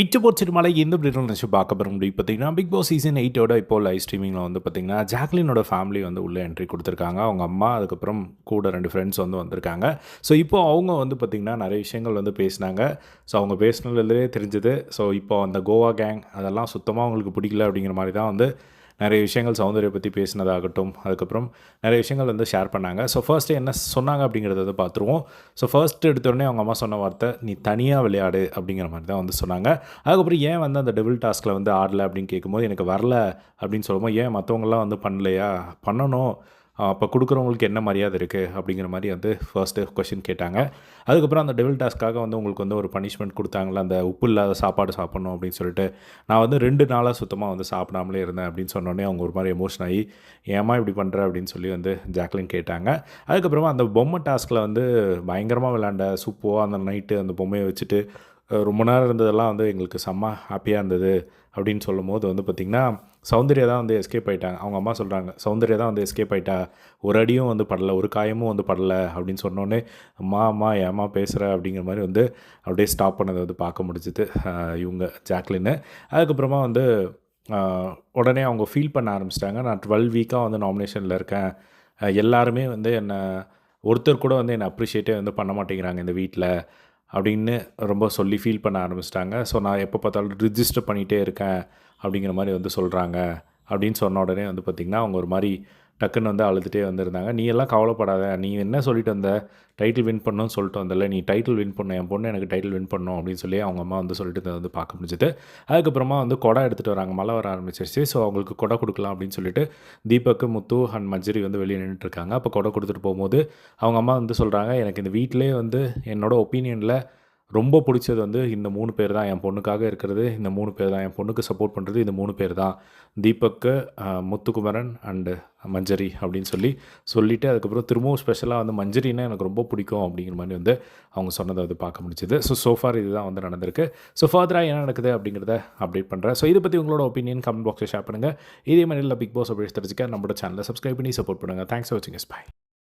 இச்சபோட் திருமலை இந்த பிரிட்டில் நினச்சி பார்க்க போகிற முடியும் பார்த்தீங்கன்னா பிக் பாஸ் சீசன் எயிட்டோட இப்போ லைவ் ஸ்ட்ரீமிங்கில் வந்து பார்த்தீங்கன்னா ஜாக்லினோட ஃபேமிலி வந்து உள்ளே என்ட்ரி கொடுத்துருக்காங்க. அவங்க அம்மா அதுக்கப்புறம் கூட ரெண்டு ஃப்ரெண்ட்ஸ் வந்து வந்திருக்காங்க. ஸோ இப்போ அவங்க வந்து பார்த்திங்கன்னா நிறைய விஷயங்கள் வந்து பேசினாங்க. ஸோ அவங்க பேசினதுலேயே தெரிஞ்சது. ஸோ இப்போ அந்த கோவா கேங் அதெல்லாம் சுத்தமாக அவங்களுக்கு பிடிக்கல அப்படிங்கிற மாதிரி தான் வந்து நிறைய விஷயங்கள் சௌந்தர்யை பற்றி பேசினதாகட்டும். அதுக்கப்புறம் நிறைய விஷயங்கள் வந்து ஷேர் பண்ணாங்க. ஸோ ஃபர்ஸ்ட்டு என்ன சொன்னாங்க அப்படிங்கிறத பார்த்துருவோம். ஸோ ஃபர்ஸ்ட் எடுத்தோடனே அவங்க அம்மா சொன்ன வார்த்தை நீ தனியாக விளையாடு அப்படிங்கிற மாதிரி தான் வந்து சொன்னாங்க. அதுக்கப்புறம் ஏன் வந்து அந்த டெபிள் டாஸ்கில் வந்து ஆடல அப்படின்னு கேட்கும்போது எனக்கு வரல அப்படின்னு சொல்லும்போது ஏன் மற்றவங்களாம் வந்து பண்ணலையா? பண்ணணும். அப்போ கொடுக்குறவங்களுக்கு என்ன மரியாதை இருக்குது அப்படிங்கிற மாதிரி வந்து ஃபர்ஸ்ட்டு கொஷின் கேட்டாங்க. அதுக்கப்புறம் அந்த டெவில் டாஸ்க்காக வந்து உங்களுக்கு வந்து ஒரு பனிஷ்மெண்ட் கொடுத்தாங்களா அந்த உப்பு இல்லாத சாப்பாடு சாப்பிட்ணும் அப்படின்னு சொல்லிட்டு நான் வந்து ரெண்டு நாளாக சுத்தமாக வந்து சாப்பிடாமலே இருந்தேன் அப்படின்னு சொன்னோடனே அவங்க ஒரு மாதிரி எமோஷன் ஆகி ஏமா இப்படி பண்ணுற அப்படின்னு சொல்லி வந்து ஜாக்லின் கேட்டாங்க. அதுக்கப்புறமா அந்த பொம்மை டாஸ்கில் வந்து பயங்கரமாக விளாண்ட சூப்போ அந்த நைட்டு அந்த பொம்மையை வச்சுட்டு ரொம்ப நேரம் இருந்ததெல்லாம் வந்து எங்களுக்கு செம்ம ஹாப்பியாக இருந்தது. அப்படின்னு சொல்லும் போது வந்து பார்த்திங்கன்னா சௌந்தர்யா தான் வந்து எஸ்கேப் ஆகிட்டாங்க அவங்க அம்மா சொல்கிறாங்க சௌந்தர்யா தான் வந்து எஸ்கேப் ஆகிட்டா ஒரு அடியும் வந்து படலை ஒரு காயமும் வந்து படலை அப்படின்னு சொன்னோன்னே அம்மா அம்மா ஏமா பேசுகிற அப்படிங்கிற மாதிரி வந்து அப்படியே ஸ்டாப் பண்ணதை வந்து பார்க்க முடிஞ்சுது இவங்க ஜாக்லின்னு. அதுக்கப்புறமா வந்து உடனே அவங்க ஃபீல் பண்ண ஆரம்பிச்சிட்டாங்க. நான் டுவெல் வீக்காக வந்து நாமினேஷனில் இருக்கேன். எல்லாருமே வந்து என்னை ஒருத்தர் கூட வந்து என்னை அப்ரிஷியேட்டே வந்து பண்ண மாட்டேங்கிறாங்க இந்த வீட்டில் அப்படின்னு ரொம்ப சொல்லி ஃபீல் பண்ண ஆரம்பிச்சிட்டாங்க. ஸோ நான் எப்போ பார்த்தாலும் ரிஜிஸ்டர் பண்ணிகிட்டே இருக்கேன் அப்படிங்கிற மாதிரி வந்து சொல்கிறாங்க அப்படின்னு சொன்ன உடனே வந்து பார்த்திங்கன்னா அவங்க ஒரு மாதிரி டக்குன்னு வந்து அழுதுகிட்டே வந்திருந்தாங்க. நீ எல்லாம் கவலைப்படாத. நீ என்ன சொல்லிட்டு வந்த? டைட்டில் வின் பண்ணணும்னு சொல்லிட்டு வந்தல நீ டைட்டில் வின் பண்ண. என் பொண்ணு எனக்கு டைட்டில் வின் பண்ணும். அப்படின்னு சொல்லி அவங்க அம்மா வந்து சொல்லிட்டு வந்து பார்க்க முடிஞ்சது. அதுக்கப்புறமா வந்து கொடை எடுத்துகிட்டு வராங்க. மழை வர ஆரம்பிச்சிருச்சு. ஸோ அவங்களுக்கு கொடை கொடுக்கலாம் அப்படின்னு சொல்லிட்டு தீபக்கு முத்து அண்ட் மஞ்சரி வந்து வெளியே நின்றுட்டுருக்காங்க அப்போ கொடை கொடுத்துட்டு போகும்போது அவங்க அம்மா வந்து சொல்கிறாங்க எனக்கு இந்த வீட்டிலே வந்து என்னோடய ஒப்பீனியனில் ரொம்ப பிடிச்சது வந்து இந்த மூணு பேர் தான். என் பொண்ணுக்காக இருக்கிறது இந்த மூணு பேர் தான். என் பொண்ணுக்கு சப்போர்ட் பண்ணுறது இந்த மூணு பேர் தான். தீபக்கு முத்துக்குமரன் அண்டு மஞ்சரி அப்படின்னு சொல்லி சொல்லிவிட்டு அதுக்கப்புறம் திரும்பவும் ஸ்பெஷலாக வந்து மஞ்சரின்னா எனக்கு ரொம்ப பிடிக்கும் அப்படிங்கிற மாதிரி வந்து அவங்க சொன்னதை வந்து பார்க்க முடிச்சுது ஸோ சோஃபார் இதுதான் வந்து நடந்திருக்கு. ஸோ ஃபர்தராக என்ன நடக்குது அப்படிங்கிறத அப்டேட் பண்ணுறேன் ஸோ இதை பற்றி உங்களோட ஒப்பீனியன் கமெண்ட் பாக்ஸில் ஷேர் பண்ணுங்கள் இதே மாதிரி இல்லை பிக் பாஸ் அப்படி தெரிஞ்சுக்க நம்மளோட சேனலை சப்ஸ்கிரைப் பண்ணி சப்போர்ட் பண்ணுங்கள் தேங்க்ஸ் ஃபார் வாட்சிங் இஸ் பை